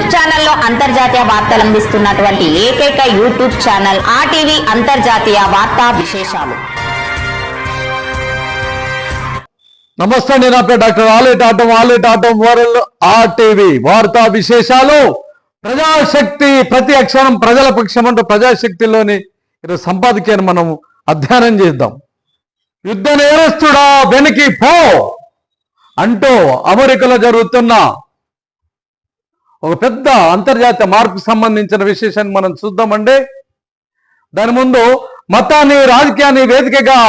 YouTube ఛానల్లో అంతర్జాతీయ వార్తలు అందిస్తున్నటువంటి ఏకైక యూట్యూబ్ ఛానల్ ఆర్టీవీ అంతర్జాతీయ వార్తా విశేషాలు. నమస్తే నేను నా పేరు డాక్టర్ ఆలేట్ ఆటం ఆలేట్ ఆటం వరల్డ్ ఆర్టీవీ వార్తా విశేషాలు. ప్రజాశక్తి ప్రతి అక్షరం ప్రజల పక్షం అంటూ ప్రజాశక్తిలోని ఈరోజు సంపాదకీయాన్ని మనం అధ్యయనం చేద్దాం. యుద్ధ నేరస్తుడా వెనక్కి పో అంటూ అమెరికాలో జరుగుతున్న ఒక పెద్ద అంతర్జాతీయ మార్పు సంబంధించిన విశేషాన్ని మనం చూద్దామండి. దాని ముందు మతాన్ని రాజకీయాన్ని వేదికగా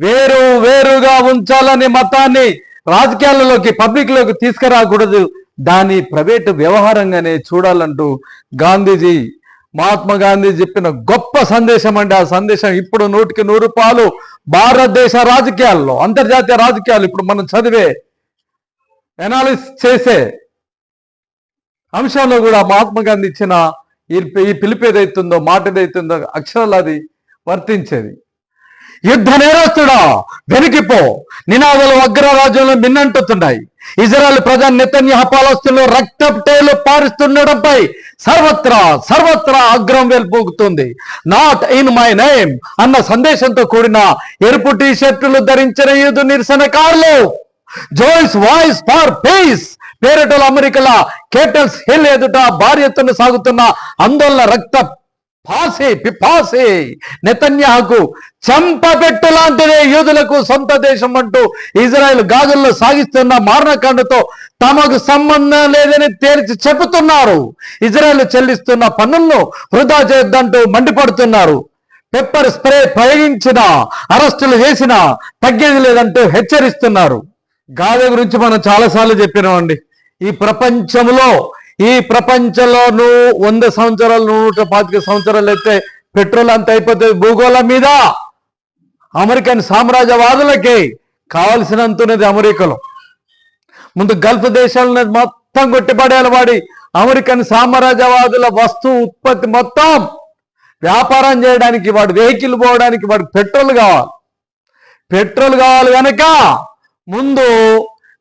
వేరు వేరుగా ఉంచాలని మతాన్ని రాజకీయాలలోకి పబ్లిక్లోకి తీసుకురాకూడదు. దాని ప్రైవేటు వ్యవహారంగానే చూడాలంటూ గాంధీజీ మహాత్మా గాంధీ చెప్పిన గొప్ప సందేశం అండి. ఆ సందేశం ఇప్పుడు నూటికి నూరు పాలు భారతదేశ రాజకీయాల్లో అంతర్జాతీయ రాజకీయాలు ఇప్పుడు మనం చదివే ఎనాలిసిస్ చేసే అంశాల్లో కూడా మహాత్మా గాంధీ ఇచ్చిన ఈ ఈ పిలుపు ఏదైతుందో మాట ఏదైతుందో అక్షరాలు అది వర్తించేది. యుద్ధ నేరస్తుడా వెనకిపో. నినాదాలు అగ్రరాజ్యంలో మిన్నంటుతున్నాయి. ఇజ్రాయెల్ ప్రధాని నెతన్యాహ పాలస్తుల్లో రక్తప్టేలు పారుస్తుండడంపై సర్వత్రా సర్వత్రా అగ్రం వెళ్ళిపోతుంది నాట్ ఇన్ మై నేమ్ అన్న సందేశంతో కూడిన ఎరుపు టీ షర్టులు ధరించిన యూదు నిరసనకారులు. జోయిస్ వాయిస్ ఫార్ పీస్ పేరటల అమెరికల కేటల్స్ హిల్ ఎదుట భారీ ఎత్తున సాగుతున్న ఆందోళన రక్త పాసే పిపాసే. నెతన్యాహకు చంపబెట్టు లాంటిదే యూదులకు సొంత దేశం అంటూ ఇజ్రాయెల్ గాజుల్లో సాగిస్తున్న మారణకాండతో తమకు సంబంధం లేదని తేల్చి చెబుతున్నారు. ఇజ్రాయెల్ చెల్లిస్తున్న పన్నులను వృధా చేయొద్దంటూ మండిపడుతున్నారు. పెప్పర్ స్ప్రే ప్రయోగించిన అరెస్టులు చేసిన తగ్గేది లేదంటూ హెచ్చరిస్తున్నారు. గాలి గురించి మనం చాలాసార్లు చెప్పినామండి. ఈ ప్రపంచంలో ఈ ప్రపంచంలో నువ్వు వంద సంవత్సరాలు నూట పాతిక సంవత్సరాలు అయితే పెట్రోల్ అంత అయిపోతుంది. భూగోళం మీద అమెరికన్ సామ్రాజ్యవాదులకి కావలసినంత ఉన్నది అమెరికాలో. ముందు గల్ఫ్ దేశాలను మొత్తం కొట్టిపడేయాలి వాడి అమెరికన్ సామ్రాజ్యవాదుల వస్తు ఉత్పత్తి మొత్తం వ్యాపారం చేయడానికి వాడు వెహికల్ పోవడానికి వాడికి పెట్రోల్ కావాలి. పెట్రోల్ కావాలి కనుక ముందు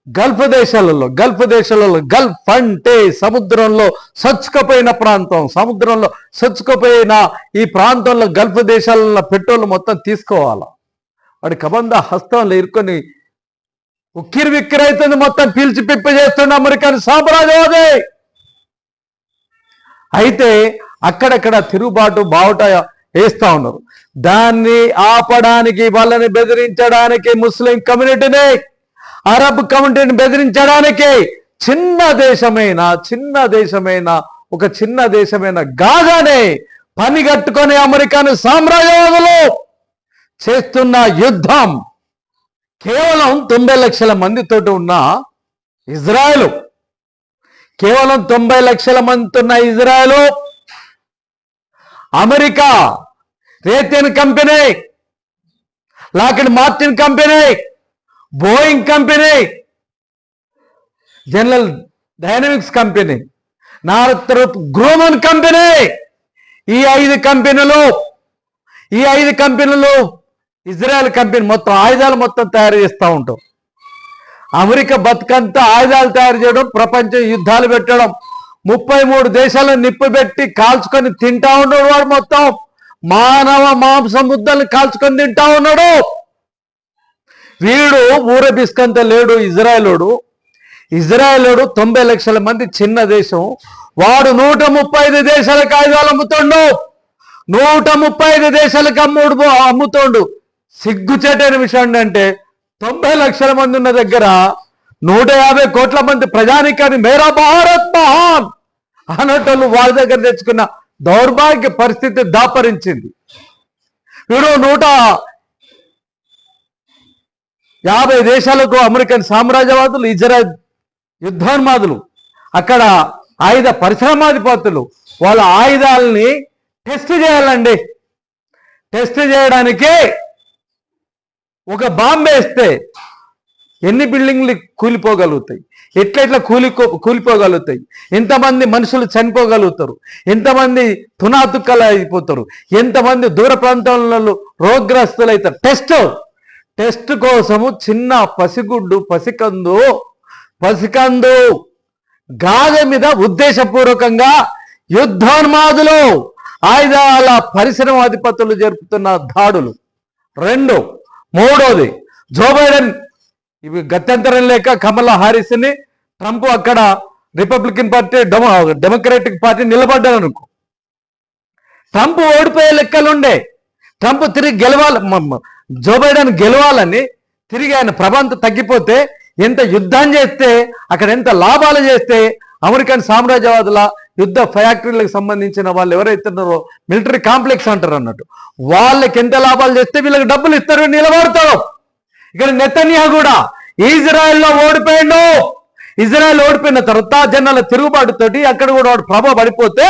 గల్ఫ్ దేశాలలో గల్ఫ్ దేశాలలో గల్ఫ్ అంటే సముద్రంలో సచ్చుకపోయిన ప్రాంతం. సముద్రంలో సచ్చుకపోయిన ఈ ప్రాంతంలో గల్ఫ్ దేశాలలో పెట్రోల్ మొత్తం తీసుకోవాలి? వాడి కబంధ హస్తంలో ఇరుకొని ఉక్కిరి విక్కిరైతుంది మొత్తం పీల్చి పిప్పి చేస్తున్న అమెరికన్ సామ్రాజ్యవాది అయితే అక్కడక్కడ తిరుగుబాటు బావుట వేస్తా ఉన్నారు. దాన్ని ఆపడానికి వాళ్ళని బెదిరించడానికి ముస్లిం కమ్యూనిటీని అరబ్ కౌంటీని బెదిరించడానికి చిన్న దేశమైన చిన్న దేశమైన ఒక చిన్న దేశమైన గాజానే పని కట్టుకొని అమెరికాను సామ్రాజ్యవాదులు చేస్తున్న యుద్ధం. కేవలం తొంభై లక్షల మందితోటి ఉన్న ఇజ్రాయెల్. కేవలం తొంభై లక్షల మందితో ఉన్న Israel. America Raytheon company Lockheed Martin company Boeing company General Dynamics company Northrop Grumman company ఈ ఐదు కంపెనీలు ఈ ఐదు కంపెనీలు ఇజ్రాయెల్ కంపెనీ మొత్తం ఆయుధాలు మొత్తం తయారు చేస్తూ ఉంటాం. అమెరికా బతుకంతా ఆయుధాలు తయారు చేయడం ప్రపంచ యుద్ధాలు పెట్టడం ముప్పై మూడు దేశాలను నిప్పు పెట్టి కాల్చుకొని తింటా ఉన్నాడు వాడు మొత్తం. మానవ మాంస ముద్దల్ని కాల్చుకొని తింటా ఉన్నాడు. వీడు ఊర బిస్కంత లేడు ఇజ్రాయెలోడు. ఇజ్రాయెలోడు తొంభై లక్షల మంది చిన్న దేశం. వాడు నూట ముప్పై ఐదు దేశాలకు ఆయుధాలు అమ్ముతుండు. నూట ముప్పై ఐదు దేశాలకు అమ్ముడు అమ్ముతుండు. సిగ్గుచేటైన విషయం ఏంటంటే తొంభై లక్షల మంది ఉన్న దగ్గర నూట యాభై కోట్ల మంది ప్రజానికాన్ని మేరా భారత్ మహాన్ అన్నట్టు వాళ్ళ దగ్గర తెచ్చుకున్న దౌర్భాగ్య పరిస్థితి దాపరించింది. వీడు నూట యాభై దేశాలకు అమెరికన్ సామ్రాజ్యవాదులు ఇజ్రాయల్ యుద్ధోన్మాదులు అక్కడ ఆయుధ పరిశ్రమాధిపతులు వాళ్ళ ఆయుధాలని టెస్ట్ చేయాలండి. టెస్ట్ చేయడానికే ఒక బాంబు వేస్తే ఎన్ని బిల్డింగ్లు కూలిపోగలుగుతాయి? ఎట్లా ఎట్లా కూలి కూలిపోగలుగుతాయి? ఎంతమంది మనుషులు చనిపోగలుగుతారు? ఎంతమంది తునాతుక్కలు అయిపోతారు ఎంతమంది దూర ప్రాంతాలలో రోగ్రస్తులు అవుతారు టెస్ట్ టెస్ట్ కోసము చిన్న పసిగుడ్డు పసికందు పసికందు. గాజ మీద ఉద్దేశపూర్వకంగా యుద్ధోన్మాదులు ఆయుధాల పరిశ్రమ అధిపతులు జరుపుతున్న దాడులు. రెండు. మూడోది. జో బైడెన్ ఇవి గత్యంతరం లేక కమలా హారిస్ని ట్రంప్ అక్కడ రిపబ్లికన్ పార్టీ డెమో పార్టీ నిలబడ్డారు అనుకో. ట్రంప్ ఓడిపోయే లెక్కలుండే. ట్రంప్ తిరిగి గెలవాలి జో బైడెన్ గెలవాలని తిరిగి ఆయన ప్రభావం తగ్గిపోతే ఎంత యుద్ధం చేస్తే అక్కడ ఎంత లాభాలు చేస్తే అమెరికన్ సామ్రాజ్యవాదుల యుద్ధ ఫ్యాక్టరీలకు సంబంధించిన వాళ్ళు ఎవరైతే ఉన్నారో మిలిటరీ కాంప్లెక్స్ అంటారు అన్నట్టు. వాళ్ళకి ఎంత లాభాలు చేస్తే వీళ్ళకి డబ్బులు ఇస్తారు నిలబడతారు. ఇక్కడ నెతన్యా కూడా ఇజ్రాయెల్లో ఓడిపోయిండు. ఇజ్రాయెల్ ఓడిపోయిన తర్వాత జనాల తిరుగుబాటుతోటి అక్కడ కూడా వాడు ప్రభావ పడిపోతే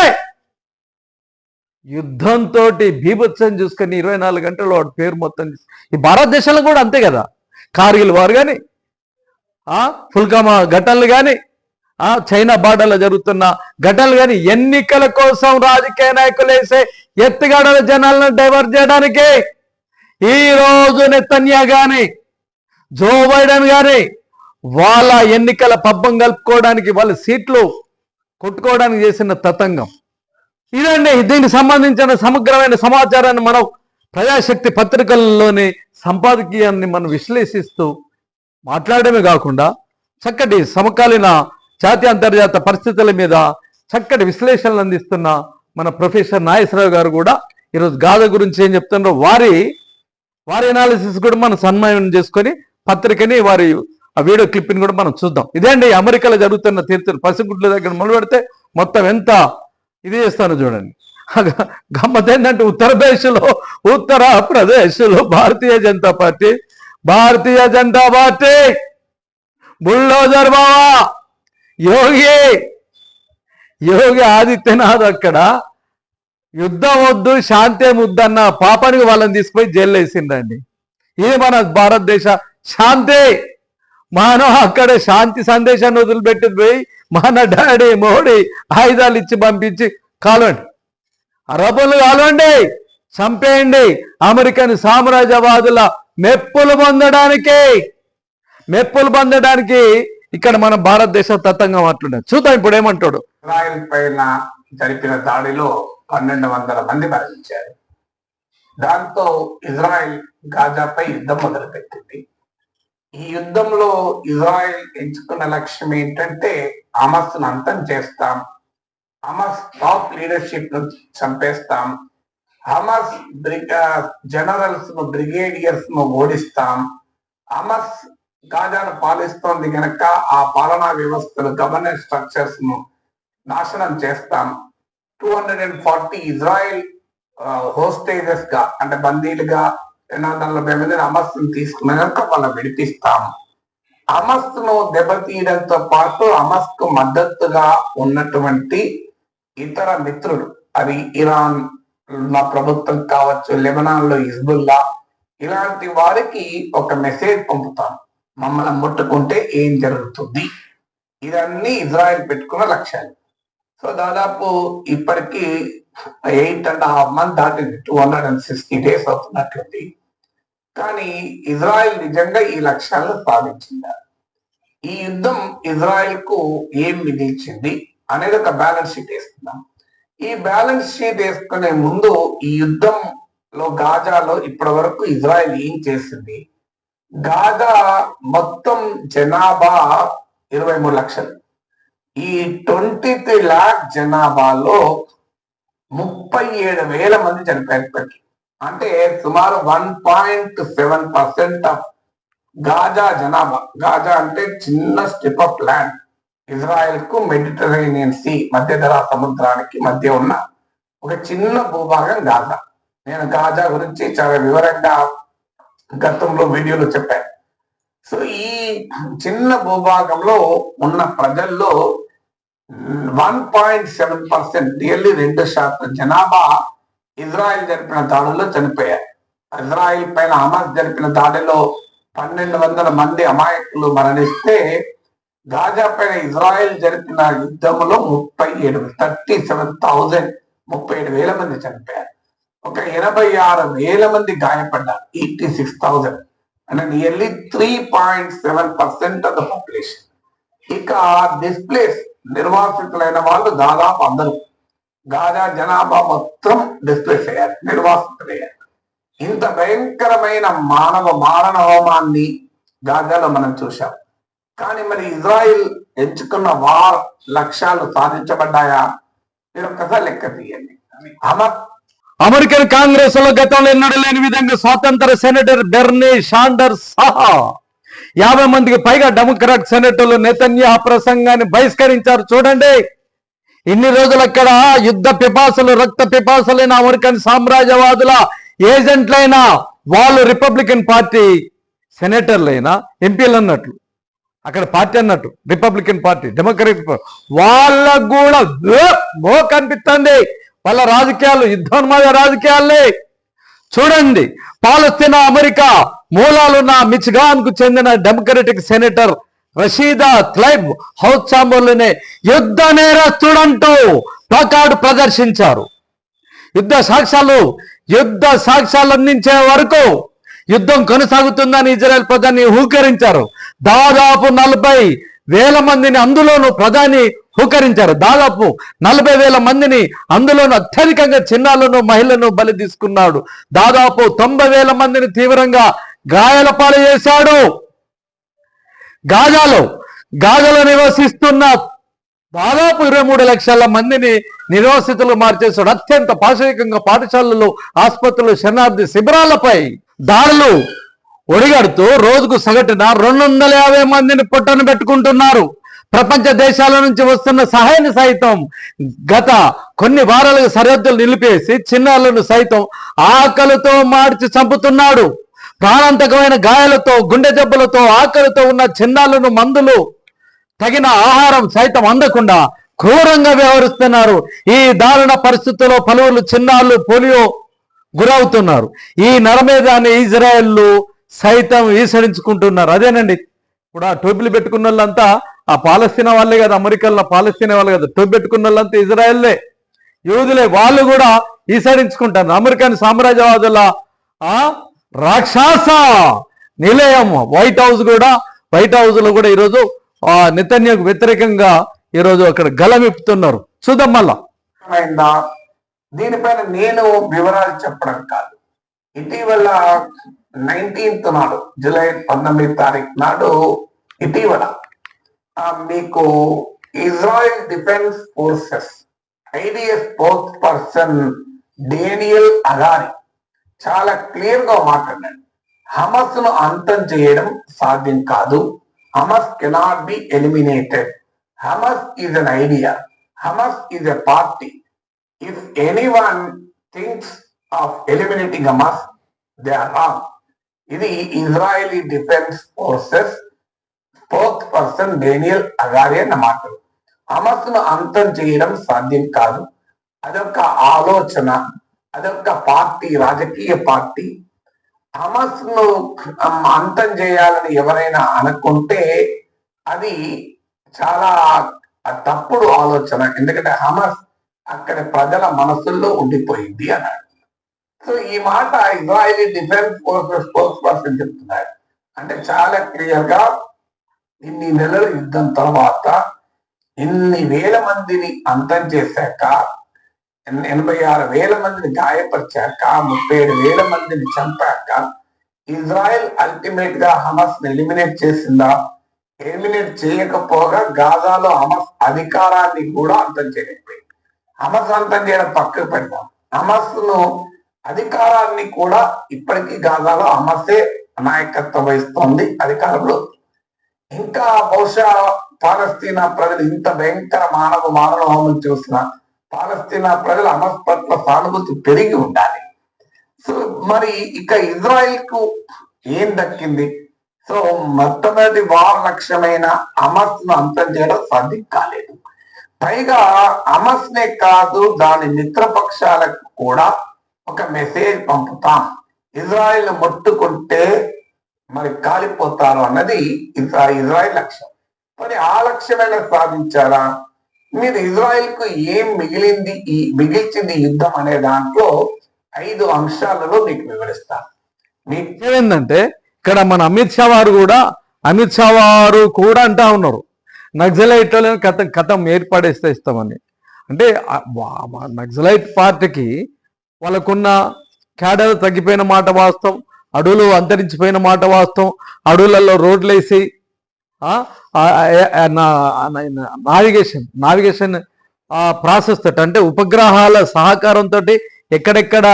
యుద్ధంతో బీభత్సం చూసుకొని ఇరవై నాలుగు గంటలు వాడు పేరు మొత్తం ఈ భారతదేశంలో కూడా అంతే కదా. కార్గిల్ వారు కానీ ఫుల్కామా ఘటనలు కానీ చైనా బార్డర్లో జరుగుతున్న ఘటనలు కానీ ఎన్నికల కోసం రాజకీయ నాయకులు వేసే ఎత్తుగడల జనాలను డైవర్ట్ చేయడానికి ఈ రోజు నెతన్యా కానీ జో బైడెన్ కానీ వాళ్ళ ఎన్నికల పబ్బం కలుపుకోవడానికి వాళ్ళ సీట్లు కొట్టుకోవడానికి చేసిన తతంగం. ఇదండి దీనికి సంబంధించిన సమగ్రమైన సమాచారాన్ని మనం ప్రజాశక్తి పత్రికల్లోని సంపాదకీయాన్ని మనం విశ్లేషిస్తూ మాట్లాడమే కాకుండా చక్కటి సమకాలీన జాతీయ అంతర్జాతీయ పరిస్థితుల మీద చక్కటి విశ్లేషణలు అందిస్తున్న మన ప్రొఫెసర్ నాగేశ్వరరావు గారు కూడా ఈరోజు గాథ గురించి ఏం చెప్తున్నారో వారి వారి అనాలిసిస్ కూడా మనం సన్మానం చేసుకొని పత్రికని వారి ఆ వీడియో క్లిప్ని కూడా మనం చూద్దాం. ఇదే అండి అమెరికాలో జరుగుతున్న తీర్చులు. పసిగుడ్ల దగ్గర మొదలు పెడితే మొత్తం ఎంత ఇది చేస్తాను చూడండి. గమ్మత్ ఏంటంటే ఉత్తరప్రదేశ్లో ఉత్తరప్రదేశ్లో Bharatiya Janata party Bharatiya Janata party. Bulldozer బావా యోగి యోగి ఆదిత్యనాథ్ అక్కడ. యుద్ధం వద్దు శాంతే ముద్దన్న పాపానికి వాళ్ళని తీసుకుపోయి జైలు వేసిండండి ఇది మన భారతదేశ శాంతి. మనం అక్కడ శాంతి సందేశాన్ని వదిలిపెట్టి పోయి మన డాడీ మోడీ ఆయుధాలు ఇచ్చి పంపించి కాలండి. అరబులు కాలండి చంపేయండి. అమెరికన్ సామ్రాజ్యవాదుల మెప్పులు పొందడానికి మెప్పులు పొందడానికి ఇక్కడ మన భారతదేశ తత్వంగా అట్లుండదు చూద్దాం ఇప్పుడు ఏమంటాడు? ఇజ్రాయెల్ పైన జరిపిన దాడిలో పన్నెండు వందల మంది మరణించారు. దాంతో ఇజ్రాయెల్ గాజాపై యుద్ధం మొదలుపెట్టింది. ఈ యుద్ధంలో ఇజ్రాయెల్ ఎంచుకున్న లక్ష్యం ఏంటంటే హమస్ను అంతం చేస్తాం. హమస్ టాప్ లీడర్షిప్ను చంపేస్తాం. హమస్ జనరల్స్ను బ్రిగేడియర్స్ను ఓడిస్తాం. హమస్ గాజాను పాలిస్తోంది కనుక ఆ పాలనా వ్యవస్థలు గవర్నెన్స్ స్ట్రక్చర్స్ను నాశనం చేస్తాం. Two hundred and forty Israel హోస్టేజెస్గా అంటే బందీలుగా రెండు వందల నలభై మంది అమస్తును తీసుకున్నాక వాళ్ళ విడిపిస్తాం అమస్ను దెబ్బతీయడంతో పాటు అమస్కు మద్దతుగా ఉన్నటువంటి ఇతర మిత్రులు అది ఇరాన్ నా ప్రభుత్వం కావచ్చు లెబనాన్లో హిజ్బుల్లా ఇలాంటి వారికి ఒక మెసేజ్ పంపుతాం మమ్మల్ని ముట్టుకుంటే ఏం జరుగుతుంది? ఇదన్నీ ఇజ్రాయెల్ పెట్టుకున్న లక్ష్యాలు. సో దాదాపు ఇప్పటికీ ఎయిట్ అండ్ హాఫ్ మంత్ దాటింది two hundred and sixty days అవుతున్నట్లుంది కానీ ఇజ్రాయెల్ నిజంగా ఈ లక్ష్యాలను సాధించిందా ఈ యుద్ధం ఇజ్రాయెల్కు ఏం మిగిల్చింది అనేది ఒక బ్యాలెన్స్ షీట్ వేసుకుందాం. ఈ బ్యాలెన్స్ షీట్ వేసుకునే ముందు ఈ యుద్ధంలో గాజాలో ఇప్పటి వరకు ఇజ్రాయెల్ ఏం చేసింది? గాజా మొత్తం జనాభా ఇరవై మూడు లక్షలు. ఈ ట్వంటీ త్రీ లాక్ జనాభాలో ముప్పై ఏడు వేల మంది చనిపోయారు ఇప్పటికి. అంటే సుమారు one point seven percent of Gaza జనాభా. గాజా అంటే చిన్న స్ట్రిప్ ఆఫ్ ల్యాండ్. ఇజ్రాయెల్కు మెడిటరేనియన్ సీ మధ్యధరా సముద్రానికి మధ్య ఉన్న ఒక చిన్న భూభాగం గాజా. నేను గాజా గురించి చాలా వివరంగా గతంలో వీడియోలో చెప్పాను. సో ఈ చిన్న భూభాగంలో ఉన్న ప్రజల్లో one point seven percent nearly రెండు శాతం జనాభా ఇజ్రాయెల్ జరిపిన దాడుల్లో చనిపోయారు. ఇజ్రాయెల్ పైన హమాస్ జరిపిన దాడిలో పన్నెండు వందల మంది అమాయకులు మరణిస్తే గాజా పైన ఇజ్రాయెల్ జరిపిన యుద్ధంలో ముప్పై ఏడు థర్టీ సెవెన్ థౌజండ్ ముప్పై ఏడు వేల మంది చనిపోయారు. ఒక ఎనభై ఆరు వేల మంది గాయపడ్డారు ఎయిటీ సిక్స్ థౌజండ్. అంటే nearly three point seven percent of the population ఇక డిస్ప్లేస్ నిర్వాసితులైన వాళ్ళు దాదాపు అందరూ గాజా జనాభా మొత్తం డిస్ప్లేస్ అయ్యారు నిర్వాసితులయ్యారు ఇంత భయంకరమైన మానవ మారణ హోమాన్ని గాజాలో మనం చూశాం. కానీ మరి ఇజ్రాయిల్ ఎంచుకున్న వార్ లక్ష్యాలు సాధించబడ్డాయా? మీరు ఒక్కసారి లెక్క తీయండి. అమెరికన్ కాంగ్రెస్లో గతంలో ఎన్నడూ లేని విధంగా స్వాతంత్ర సెనేటర్ బెర్నీ షాండర్ సహా యాభై మందికి పైగా డెమోక్రాట్ సెనేటర్లు నేతన్యా ప్రసంగాన్ని బహిష్కరించారు. చూడండి. ఇన్ని రోజులు అక్కడ యుద్ధ పిపాసలు రక్త పిపాసలైన అమెరికన్ సామ్రాజ్యవాదుల ఏజెంట్లైనా వాళ్ళు రిపబ్లికన్ పార్టీ సెనేటర్లైనా ఎంపీలు అన్నట్లు అక్కడ పార్టీ అన్నట్టు రిపబ్లికన్ పార్టీ డెమోక్రటిక్ వాళ్ళకు కూడా మో కనిపిస్తుంది వాళ్ళ రాజకీయాలు యుద్ధోన్మాద రాజకీయాలే. చూడండి పాలస్తీనా అమెరికా మూలాలున్న మిచిగాన్కు చెందిన Democratic senator Rashida Tlaib house ఛాంబర్లోనే యుద్ధ నేరస్తుడంటూ ప్లకార్డు ప్రదర్శించారు. యుద్ధ సాక్ష్యాలు యుద్ధ సాక్ష్యాలు అందించే వరకు యుద్ధం కొనసాగుతుందని ఇజ్రాయెల్ ప్రధాని హూకరించారు. దాదాపు నలభై వేల మందిని అందులోనూ ప్రధాని హూకరించారు. దాదాపు నలభై వేల మందిని అందులోనూ అత్యధికంగా చిన్నాలను మహిళను బలి తీసుకున్నాడు. దాదాపు తొంభై వేల మందిని తీవ్రంగా గాయాల పాలు చేశాడు. గాజాలో గాజాలో నివసిస్తున్న దాదాపు ఇరవై మూడు లక్షల మందిని నిర్వాసితులు మార్చేశాడు. అత్యంత పాశవికంగా పాఠశాలలు ఆసుపత్రులు శరణార్థి శిబిరాలపై దాడులు ఒడిగడుతూ రోజుకు సగటున రెండు వందల యాభై మందిని పొట్టను పెట్టుకుంటున్నారు. ప్రపంచ దేశాల నుంచి వస్తున్న సహాయాన్ని సైతం గత కొన్ని వారాలుగా సరిహద్దులు నిలిపేసి చిన్నారులను సైతం ఆకలితో మార్చి చంపుతున్నాడు. ప్రాణాంతకమైన గాయాలతో గుండె జబ్బులతో ఆకలితో ఉన్న చిన్నాలను మందులు తగిన ఆహారం సైతం అందకుండా క్రూరంగా వ్యవహరిస్తున్నారు. ఈ దారుణ పరిస్థితుల్లో పలువురు చిన్నాళ్ళు పోలియో గురవుతున్నారు. ఈ నరమేదాన్ని ఇజ్రాయెల్ సైతం ఈసరించుకుంటున్నారు అదేనండి ఇప్పుడు ఆ టోపీలు పెట్టుకున్న వాళ్ళంతా ఆ పాలస్తీనా వాళ్ళే కదా అమెరికాలో పాలస్తీనా వాళ్ళు కదా టోపీ పెట్టుకున్న వాళ్ళంతా ఇజ్రాయెల్లే యూదులే వాళ్ళు కూడా ఈసరించుకుంటారు అమెరికన్ సామ్రాజ్యవాదుల ఆ రాక్షస నిలయం. వైట్ హౌస్ కూడా వైట్ హౌస్లో కూడా ఈరోజు ఆ నితన్యకు వ్యతిరేకంగా ఈరోజు అక్కడ గలమిప్పుతున్నారు చూద్దాం మళ్ళా. దీనిపైన నేను వివరాలు చెప్పడం కాదు. ఇటీవల నైన్టీన్త్ నాడు జూలై పంతొమ్మిది తారీఖు నాడు ఇటీవల మీకు Israel defence forces IDS spokesperson Daniel Hagari చాలా క్లియర్గా మాట్లాడాడు హమస్ను అంతం చేయడం సాధ్యం కాదు. Hamas cannot be eliminated. Hamas is an idea. Hamas is a party. If any one thinks of eliminating Hamas they are wrong. ఇది Israeli defence forces spokesperson Daniel Hagari అన్న మాటలు హమస్ను అంతం చేయడం సాధ్యం కాదు. అదొక ఆలోచన. అదొక పార్టీ రాజకీయ పార్టీ. హమస్ను అంతం చేయాలని ఎవరైనా అనుకుంటే అది చాలా తప్పుడు ఆలోచన. ఎందుకంటే హమస్ అక్కడ ప్రజల మనసుల్లో ఉండిపోయింది అన్నాడు సో ఈ మాట Israeli defence forces spokesperson చెప్తున్నాడు అంటే చాలా క్లియర్గా ఇన్ని నెలల యుద్ధం తర్వాత ఇన్ని వేల మందిని అంతం చేశాక ఎనభై ఆరు వేల మందిని గాయపరిచాక ముప్పై ఏడు వేల మందిని చంపాక ఇజ్రాయెల్ అల్టిమేట్గా హమస్ని ఎలిమినేట్ చేసిందా? ఎలిమినేట్ చేయకపోగా గాజాలో హమస్ అధికారాన్ని కూడా అంతం చేయకపోయింది. హమస్ అంతం చేయడం పక్కకు పెడతాం హమస్ను అధికారాన్ని కూడా ఇప్పటికీ గాజాలో హమస్సే నాయకత్వం వహిస్తోంది అధికారంలో. ఇంకా బహుశా పాలస్తీనా ప్రజలు ఇంత భయంకర మానవ మానవ హోమం చూసిన పాలస్తీనా ప్రజలు హమస్ సానుభూతి పెరిగి ఉండాలి. సో మరి ఇక ఇజ్రాయెల్కు ఏం దక్కింది? సో మొట్టమొదటి వార్ లక్ష్యమైన అమస్ను అంతం చేయడం సాధ్యం కాలేదు. పైగా అమస్ నే కాదు దాని మిత్రపక్షాలకు కూడా ఒక మెసేజ్ పంపుతాం. ఇజ్రాయెల్ ముట్టుకుంటే మరి కాలిపోతారు అన్నది ఇజ్రాయెల్ లక్ష్యం. మరి ఆ లక్ష్యమైన సాధించారా? మీరు ఇజ్రాయెల్కు ఏం మిగిలింది ఈ మిగిల్చింది యుద్ధం అనే దాంట్లో ఐదు అంశాలలో మీకు వివరిస్తాను మీకు ఏంటంటే ఇక్కడ మన అమిత్ షా వారు కూడా అమిత్ షా వారు కూడా అంటా ఉన్నారు. నక్సలైట్లను కథ కథం ఏర్పడేస్తే ఇస్తామని. అంటే నక్సలైట్ పార్టీకి వాళ్ళకున్న క్యాడర్ తగ్గిపోయిన మాట వాస్తవం అడవులు అంతరించిపోయిన మాట వాస్తవం అడవులలో రోడ్లు వేసి నావిగేషన్ నావిగేషన్ ప్రాసెస్ తోటి అంటే ఉపగ్రహాల సహకారంతో ఎక్కడెక్కడ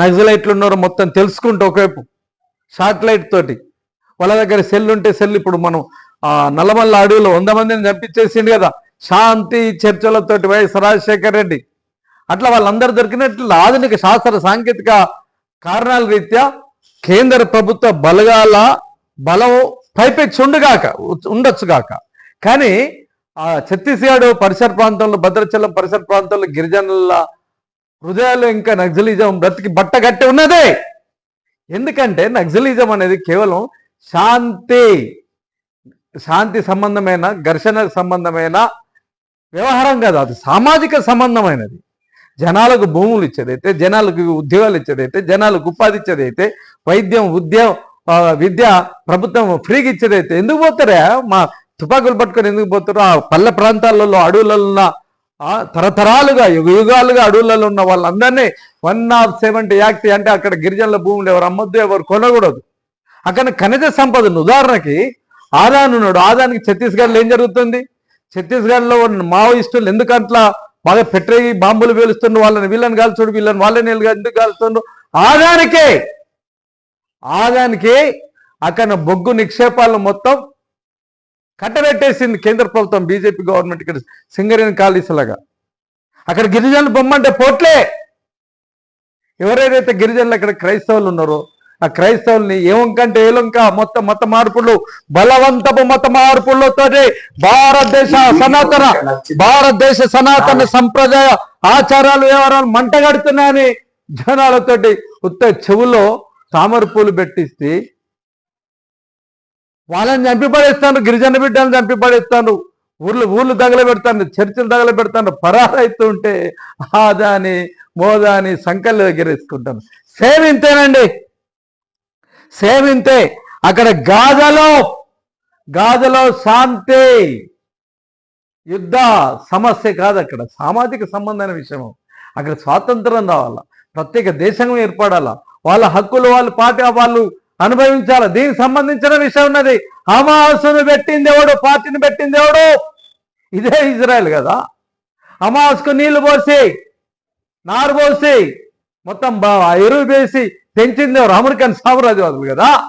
నక్సలైట్లు ఉన్నారో మొత్తం తెలుసుకుంటూ ఒకవైపు. శాటిలైట్ తోటి. వాళ్ళ దగ్గర సెల్ ఉంటే సెల్ ఇప్పుడు మనం నల్లమల్ల అడవిలో వంద మందిని చంపించేసిండు కదా. శాంతి చర్చలతోటి వైఎస్ రాజశేఖర్ రెడ్డి. అట్లా వాళ్ళందరూ దొరికినట్లు ఆధునిక శాస్త్ర సాంకేతిక కారణాల రీత్యా కేంద్ర ప్రభుత్వ బలగాల బలం పైపెచ్చి ఉండుగాక ఉండొచ్చుగాక. కానీ ఆ ఛత్తీస్గఢ్ పరిసర ప్రాంతంలో భద్రాచలం పరిసర ప్రాంతంలో గిరిజనుల హృదయాలు ఇంకా నక్సలిజం బ్రతికి బట్ట కట్టి ఉన్నదే. ఎందుకంటే నక్సలిజం అనేది కేవలం శాంతి శాంతి సంబంధమైన ఘర్షణ సంబంధమైన వ్యవహారం కాదు. అది సామాజిక సంబంధమైనది. జనాలకు భూములు ఇచ్చేదైతే జనాలకు ఉద్యోగాలు ఇచ్చేదైతే జనాలకు ఉపాధి ఇచ్చేదైతే వైద్యం ఉద్యోగం విద్య ప్రభుత్వం ఫ్రీగా ఇచ్చేదైతే ఎందుకు పోతారా? మా తుపాకులు పట్టుకొని ఎందుకు పోతారు? ఆ పల్లె ప్రాంతాలలో అడవులలో ఉన్న తరతరాలుగా యుగ యుగాలుగా అడవులలో ఉన్న వాళ్ళందరినీ వన్ ఆఫ్ సెవెంటీ యాక్ట్ అంటే అక్కడ గిరిజనుల భూములు ఎవరు అమ్మొద్దు ఎవరు కొనకూడదు. అక్కడ ఖనిజ సంపదను ఉదాహరణకి ఆదాన్ ఉన్నాడు. ఆదానికి ఛత్తీస్గఢ్లో ఏం జరుగుతుంది? ఛత్తీస్గఢ్లో ఉన్న మావోయిస్టులు ఎందుకు అట్లా బాగా పెట్రే బాంబులు పేలుస్తుండ్రు? వాళ్ళని వీళ్ళని కాల్చుడు వీళ్ళని వాళ్ళని ఎందుకు కాల్చుండ్రు ఆదానికే ఆదానికి అక్కడ బొగ్గు నిక్షేపాలను మొత్తం కట్టబెట్టేసింది కేంద్ర ప్రభుత్వం బీజేపీ గవర్నమెంట్ ఇక్కడ సింగరేణి కాళీసలాగా అక్కడ గిరిజనులు బొమ్మంటే పోట్లే! ఎవరైతే గిరిజనులు అక్కడ క్రైస్తవులు ఉన్నారో ఆ క్రైస్తవుల్ని ఏమంకంటే ఏలంక మొత్తం మత మార్పులు బలవంతపు మత మార్పులతో భారతదేశ సనాతన భారతదేశ సనాతన సంప్రదాయ ఆచారాలు వ్యవహారాలు మంటగడుతున్నాయని జనాలతోటి ఉత్త చెవులో తామరపూలు పెట్టిస్తే వాళ్ళని చంపి పడేస్తాను గిరిజన బిడ్డలను చంపి పడేస్తాను ఊర్లు ఊర్లు తగలబెడతాను చర్చలు తగలబెడతాను పరారైతూ ఉంటే ఆదాని మోదాని సంకల్ ఎగరేసుకుంటాను. సేమ్ ఇంతేనండి సేమ్ ఇంతే అక్కడ గాజలో గాజలో శాంతి. యుద్ధ సమస్య కాదు అక్కడ. సామాజిక సంబంధమైన విషయం అక్కడ స్వాతంత్రం రావాలా. ప్రత్యేక దేశం ఏర్పడాలా. వాళ్ళ హక్కులు వాళ్ళు పార్టీ వాళ్ళు అనుభవించాలి. దీనికి సంబంధించిన విషయం ఉన్నది. హమాసును పెట్టింది ఎవడు? పార్టీని పెట్టింది ఎవడు? ఇదే ఇజ్రాయెల్ కదా. హమాస్కు నీళ్ళు పోసి నారు పోసి మొత్తం ఎరువు వేసి పెంచింది ఎవరు? అమెరికన్ సామ్రాజ్యవాదులు కదా.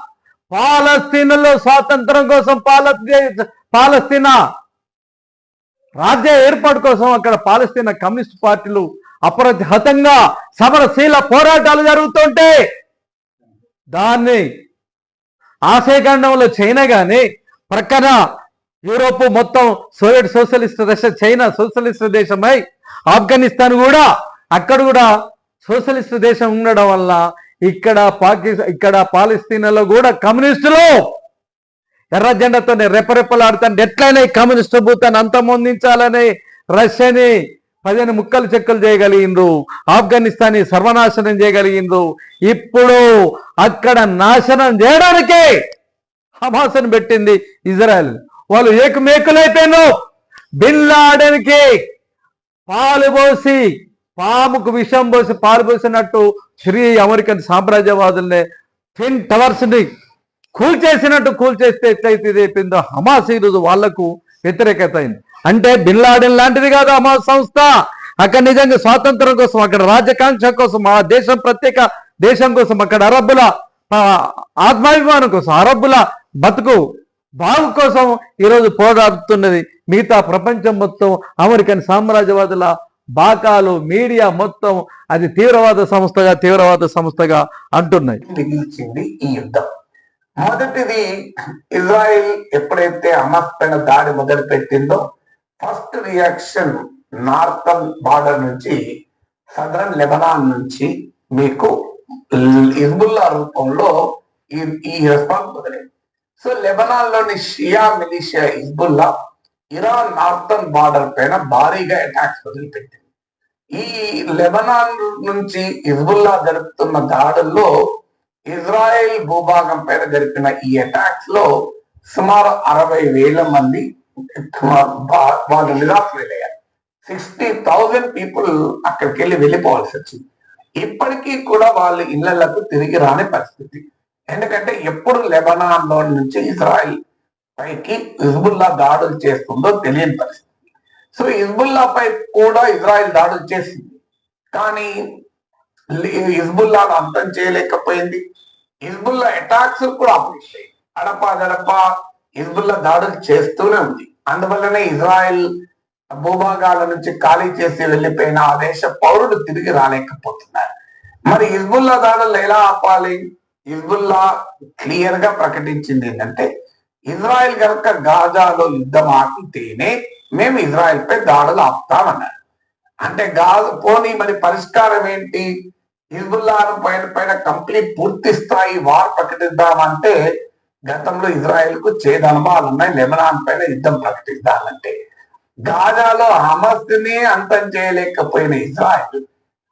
పాలస్తీనాలో స్వాతంత్రం కోసం పాలస్తీ పాలస్తీనా? రాజ్య ఏర్పాటు కోసం అక్కడ పాలస్తీనా కమ్యూనిస్ట్ పార్టీలు అప్రతిహతంగా సమరశీల పోరాటాలు జరుగుతుంటే దాన్ని ఆశయఖండంలో చైనా కానీ ప్రక్కన యూరోప్ మొత్తం సోవియట్ సోషలిస్ట్ దేశ చైనా సోషలిస్ట్ దేశమై ఆఫ్ఘనిస్తాన్ కూడా అక్కడ కూడా సోషలిస్ట్ దేశం ఉండడం వల్ల ఇక్కడ పాకిస్తాన్ ఇక్కడ పాలస్తీనాలో కూడా కమ్యూనిస్టులు ఎర్ర జెండాతోనే రెపరెపలాడుతాను ఎట్లయినా కమ్యూనిస్టు భూతాన్ని అంతమొందించాలని రష్యాని పదిహేను ముక్కలు చెక్కలు చేయగలిగిండ్రు. ఆఫ్ఘనిస్తాన్ని సర్వనాశనం చేయగలిగిండ్రు. ఇప్పుడు అక్కడ నాశనం చేయడానికే హమాసను పెట్టింది ఇజ్రాయెల్. వాళ్ళు ఏకమేకులైపోయాను బిన్ లాడెన్కి పాలు పోసి పాముకు విషం పోసి పాలు పోసినట్టు శ్రీ అమెరికన్ సామ్రాజ్యవాదుల్ని ట్విన్ టవర్స్ని కూల్చేసినట్టు కూల్చేస్తే ఎట్లయితే ఇది హమాస్ ఈరోజు వాళ్ళకు వ్యతిరేకత అయింది అంటే బిన్ లాడెన్ లాంటిది కాదు మా సంస్థ. అక్కడ నిజంగా స్వాతంత్రం కోసం అక్కడ రాజకాంక్ష కోసం ఆ దేశం ప్రత్యేక దేశం కోసం అక్కడ అరబ్బుల ఆత్మాభిమానం కోసం అరబ్బుల బతుకు బాగు కోసం ఈరోజు పోరాడుతున్నది మిగతా ప్రపంచం మొత్తం అమెరికన్ సామ్రాజ్యవాదుల బాకాలు మీడియా మొత్తం అది తీవ్రవాద సంస్థగా తీవ్రవాద సంస్థగా అంటున్నాయి. ఈ యుద్ధం. మొదటిది ఇజ్రాయిల్ ఎప్పుడైతే హమాస్ పైన దాడి మొదలు పెట్టిందో ఫస్ట్ రియాక్షన్ నార్థన్ బార్డర్ నుంచి సదరన్ లెబనాన్ నుంచి మీకు హిజ్బుల్లా రూపంలో ఈ ఈ రెస్పాన్స్ మొదలైంది. So లెబనాన్లోని Shia militia Hezbollah Iran northern border పైన భారీగా అటాక్స్ మొదలుపెట్టింది ఈ లెబనాన్ నుంచి హిజ్బుల్లా జరుపుతున్న దాడుల్లో ఇజ్రాయెల్ భూభాగం పైన జరిపిన ఈ అటాక్స్లో సుమారు అరవై వేల మంది వాళ్ళు నిరాశ్రయులయ్యారు సిక్స్టీ థౌజండ్ పీపుల్ అక్కడికి వెళ్ళి వెళ్ళిపోవాల్సి వచ్చింది. ఇప్పటికీ కూడా వాళ్ళ ఇళ్ళకు తిరిగి రాని పరిస్థితి. ఎందుకంటే ఎప్పుడు లెబనాన్లో నుంచి ఇజ్రాయెల్ పైకి హిజ్బుల్లా దాడులు చేస్తుందో తెలియని పరిస్థితి. సో హిజ్బుల్లా పై కూడా ఇజ్రాయెల్ దాడులు చేసింది. కానీ హిజ్బుల్లాను అంతం చేయలేకపోయింది. హిజ్బుల్లా అటాక్స్ కూడా ఆపేసాయి అడపా గడప హిజ్బుల్లా దాడులు చేస్తూనే ఉంది. అందువల్లనే ఇజ్రాయెల్ భూభాగాల నుంచి ఖాళీ చేసి వెళ్ళిపోయిన ఆ దేశ పౌరులు తిరిగి రాలేకపోతున్నారు. మరి హిజ్బుల్లా దాడులు ఎలా ఆపాలి? హిజ్బుల్లా క్లియర్గా ప్రకటించింది ఏంటంటే ఇజ్రాయెల్ కనుక గాజాలో యుద్ధం ఆపితేనే మేము ఇజ్రాయెల్ పై దాడులు ఆపుతామన్నారు. అంటే గాజు పోనీ మరి పరిష్కారం ఏంటి? హిజ్బుల్లాను పైన పైన కంప్లీట్ పూర్తి స్థాయి వార్ ప్రకటిద్దామంటే గతంలో ఇజ్రాయెల్కు చేదనుభవాలు ఉన్నాయి లెబనాన్ పైన యుద్ధం ప్రకటిద్దామంటే. గాజాలో హమస్ని అంతం చేయలేకపోయిన ఇజ్రాయెల్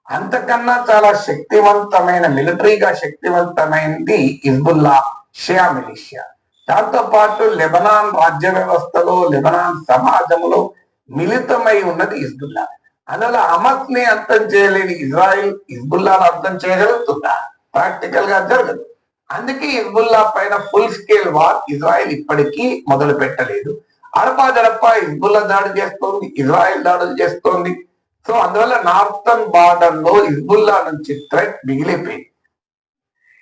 అంతకన్నా చాలా శక్తివంతమైన మిలిటరీగా శక్తివంతమైనది హిజ్బుల్లా షియా మిలిషియా. దాంతో పాటు లెబనాన్ రాజ్య వ్యవస్థలో లెబనాన్ సమాజంలో మిళితమై ఉన్నది హిజ్బుల్లా. అందువల్ల హమస్ని అర్థం చేయలేని ఇజ్రాయిల్ హిజ్బుల్లాను అర్థం చేయగలుగుతుందా? ప్రాక్టికల్గా జరగదు. అందుకే హిజ్బుల్లా పైన ఫుల్ స్కేల్ వార్ ఇజ్రాయెల్ ఇప్పటికీ మొదలు పెట్టలేదు. అడపా దడపా హిజ్బుల్లా దాడి చేస్తోంది ఇజ్రాయెల్ దాడులు చేస్తోంది. సో అందువల్ల నార్థన్ బార్డర్లో హిజ్బుల్లా నుంచి థ్రెట్ మిగిలిపోయింది.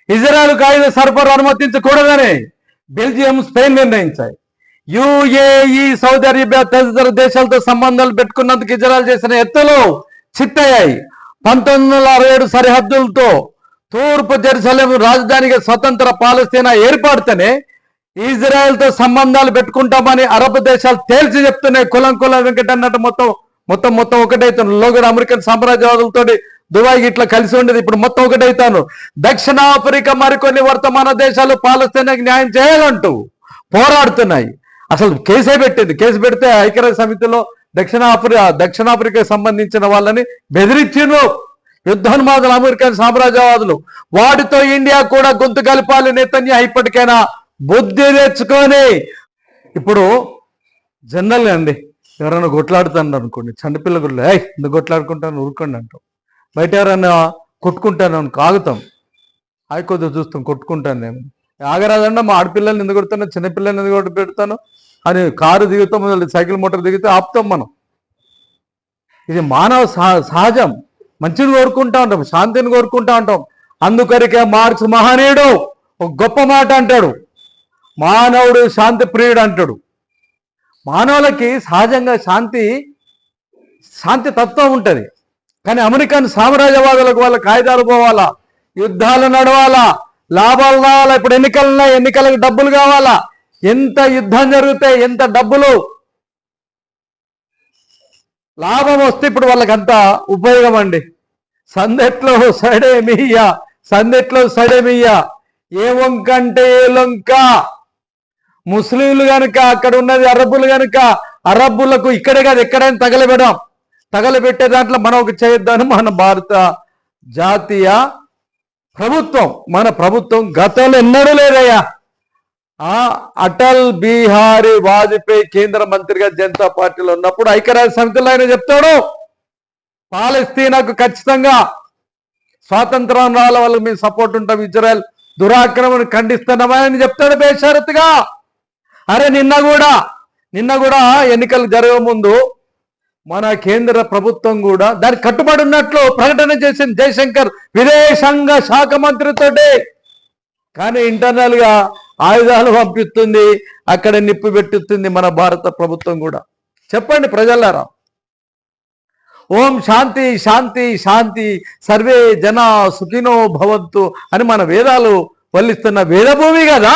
ఇజ్రాయెల్ కాయుధ సరఫరా అనుమతించకూడదని బెల్జియం స్పెయిన్ నిర్ణయించాయి. యుఏఈ సౌదీ అరేబియా తదితర దేశాలతో సంబంధాలు పెట్టుకున్నందుకు ఇజ్రాయల్ చేసిన ఎత్తులు చిత్తయ్యాయి. పంతొమ్మిది వందల అరవై ఏడు సరిహద్దులతో తూర్పు జెరూసలేం రాజధానిగా స్వతంత్ర పాలస్తీనా ఏర్పడితేనే ఇజ్రాయెల్తో సంబంధాలు పెట్టుకుంటామని అరబ్ దేశాలు తేల్చి చెప్తున్నాయి. కులం కులం వెంకటన్నట్టు మొత్తం మొత్తం మొత్తం ఒకటైతుంది లోగడ అమెరికన్ సామ్రాజ్యవాదులతో దుబాయ్ ఇట్లా కలిసి ఉండేది. ఇప్పుడు మొత్తం ఒకటైతాను. దక్షిణాఫ్రికా మరికొన్ని వర్తమాన దేశాలు పాలస్తీనాకి న్యాయం చేయాలంటూ పోరాడుతున్నాయి. అసలు కేసే పెట్టింది కేసు పెడితే ఐక్యరాజ్య సమితిలో దక్షిణాఫ్రికా దక్షిణాఫ్రికాకి సంబంధించిన వాళ్ళని బెదిరించిండ్రు. యుద్ధోన్మాదులు అమెరికన్ సామ్రాజ్యవాదులు. వాటితో ఇండియా కూడా గొంతు కలపాలి నేతన్యా ఇప్పటికైనా బుద్ధి తెచ్చుకొని. ఇప్పుడు జనరల్ అండి ఎవరైనా కొట్లాడుతాను అనుకోండి చండపిల్ల గుళ్ళు ఏయ్ ఎందుకు కొట్లాడుకుంటాను ఊరుకోండి అంటాం బయట ఎవరైనా కొట్టుకుంటాను అనుకో ఆగుతాం. ఆగి కొద్దిగా చూస్తాం కొట్టుకుంటాను నేను. ఆగరాదండి మా ఆడపిల్లల్ని ఎందుకు కొడుతాను? చిన్నపిల్లల్ని ఎందుకు కొట్టి పెడతాను? అని కారు దిగుతాం సైకిల్ మోటార్ దిగితే ఆపుతాం మనం. ఇది మానవ సహజం. మంచిని కోరుకుంటా ఉంటాం శాంతిని కోరుకుంటా ఉంటాం. అందుకొరికే మార్క్స్ మహనీయుడు ఒక గొప్ప మాట అంటాడు. మానవుడు శాంతి ప్రియుడు అంటాడు. మానవులకి సహజంగా శాంతి శాంతి తత్వం ఉంటుంది. కానీ అమెరికన్ సామ్రాజ్యవాదులకు వాళ్ళ కాగితాలు పోవాలా? యుద్ధాలు నడవాలా? లాభాలు రావాలా? ఇప్పుడు ఎన్నికలు ఉన్నాయి ఎన్నికలకు డబ్బులు కావాలా? ఎంత యుద్ధం జరిగితే ఎంత డబ్బులు లాభం వస్తే ఇప్పుడు వాళ్ళకంత ఉపయోగం అండి. సందెట్లో సడేమియ్య సందెట్లో సడేమియ్య. ఏ వంక అంటే ఏ లొంక? ముస్లింలు కనుక అక్కడ ఉన్నది అరబ్బులు కనుక అరబ్బులకు ఇక్కడే కాదు ఎక్కడైనా తగలబెడాం తగలబెట్టే దాంట్లో మనం ఒక చేయొద్దని మన భారత జాతీయ ప్రభుత్వం మన ప్రభుత్వం గతంలో ఎన్నడూ లేదయ్యా. ఆ అటల్ బిహారీ వాజ్పేయి కేంద్ర మంత్రిగా జనతా పార్టీలో ఉన్నప్పుడు ఐక్యరాజ్య సమితిలో ఆయన చెప్తాడు పాలస్తీనాకు ఖచ్చితంగా స్వాతంత్రం రావాల వాళ్ళకి మేము సపోర్ట్ ఉంటాం ఇజ్రాయెల్ దురాక్రమణ ఖండిస్తున్నామా అని చెప్తాడు బేషరత్గా. అరే నిన్న కూడా నిన్న కూడా ఎన్నికలు జరగముందు మన కేంద్ర ప్రభుత్వం కూడా దానికి కట్టుబడి ఉన్నట్లు ప్రకటన చేసింది జయశంకర్ విదేశాంగ శాఖ మంత్రితోటే. కానీ ఇంటర్నల్గా ఆయుధాలు పంపిస్తుంది అక్కడ నిప్పు పెట్టిస్తుంది మన భారత ప్రభుత్వం కూడా. చెప్పండి ప్రజలారా. ఓం శాంతి శాంతి శాంతి సర్వే జన సుఖినో భవంతు అని మన వేదాలు వల్లిస్తున్న వేదభూమి కదా.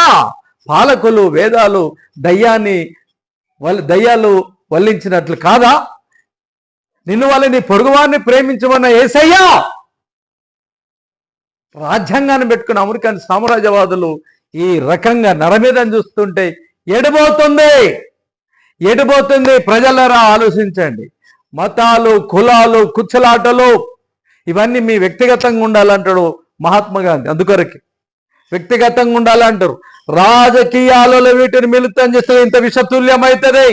పాలకులు వేదాలు దయ్యాన్ని వల్ దయ్యాలు వల్లించినట్లు కాదా? నిన్ను వాళ్ళని పొరుగువారిని ప్రేమించమన్న ఏసయ్యా! రాజ్యాంగాన్ని పెట్టుకున్న అమెరికన్ సామ్రాజ్యవాదులు ఈ రకంగా నరమీదని చూస్తుంటే ఎడిపోతుంది! ఎడిపోతుంది ప్రజలరా ఆలోచించండి. మతాలు కులాలు కుచ్చలాటలు ఇవన్నీ మీ వ్యక్తిగతంగా ఉండాలంటాడు మహాత్మా గాంధీ అందుకొరకి. వ్యక్తిగతంగా ఉండాలంటారు. రాజకీయాలలో వీటిని మిళితం చేస్తే ఇంత విషతుల్యమవుతుంది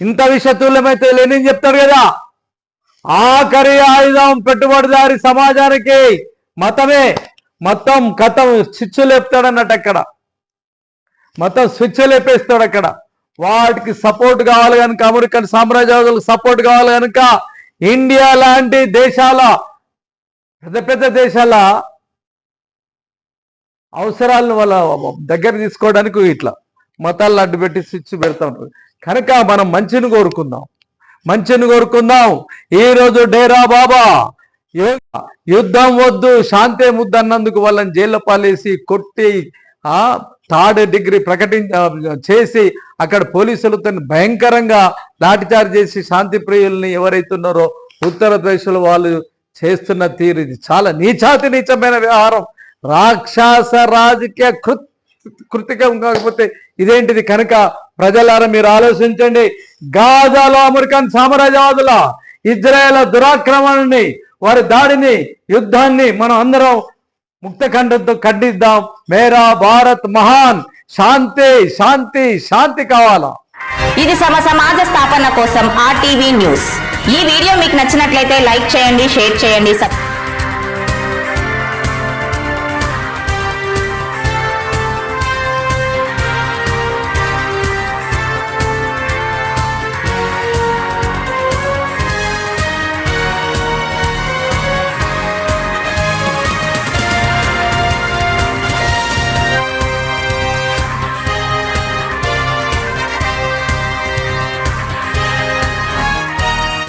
ఇంత విషతుల్యమైతే లేని చెప్తాడు కదా. ఆఖరి ఆయుధం పెట్టుబడిదారి సమాజానికి మతమే మొత్తం కథం స్విచ్ లేపుతాడన్నట్టు అక్కడ. మొత్తం స్విచ్ లేపేస్తాడు అక్కడ. వాటికి సపోర్ట్ కావాలి కనుక అమెరికన్ సామ్రాజ్యవాదులకు సపోర్ట్ కావాలి కనుక ఇండియా లాంటి దేశాల పెద్ద పెద్ద దేశాల అవసరాలను వాళ్ళ దగ్గర తీసుకోవడానికి ఇట్లా మతాలను అడ్డుపెట్టి స్విచ్ పెడతా ఉంటారు కనుక మనం మంచిని కోరుకుందాం. మంచిని కోరుకుందాం. ఈరోజు రోజు డేరా బాబా యుద్ధం వద్దు శాంతే ముద్దు అన్నందుకు వాళ్ళని జైల్లో పాలేసి కొట్టి ఆ థర్డ్ డిగ్రీ ప్రకటించ చేసి అక్కడ పోలీసులతో భయంకరంగా లాఠీచార్జ్ చేసి శాంతి ప్రియుల్ని ఎవరైతున్నారో ఉత్తరప్రదేశ్లో వాళ్ళు చేస్తున్న తీరు ఇది. చాలా నీచాతి నీచమైన వ్యవహారం. రాక్షస రాజకీయ కృత్ కృతికం కాకపోతే ఇదేంటిది? కనుక ప్రజలారా మీరు ఆలోచించండి. గాజాలో అమెరికన్ సామ్రాజ్యవాదుల ఇజ్రాయేల్ దురాక్రమణని వారి దాడిని యుద్ధాన్ని మనం అందరం ముక్త ఖండంతో ఖండిద్దాం. మేరా భారత్ మహాన్. శాంతి శాంతి శాంతి కావాలా? ఇది సమ సమాజ స్థాపన కోసం ఆర్టీవీ న్యూస్. ఈ వీడియో మీకు నచ్చినట్లయితే లైక్ చేయండి షేర్ చేయండి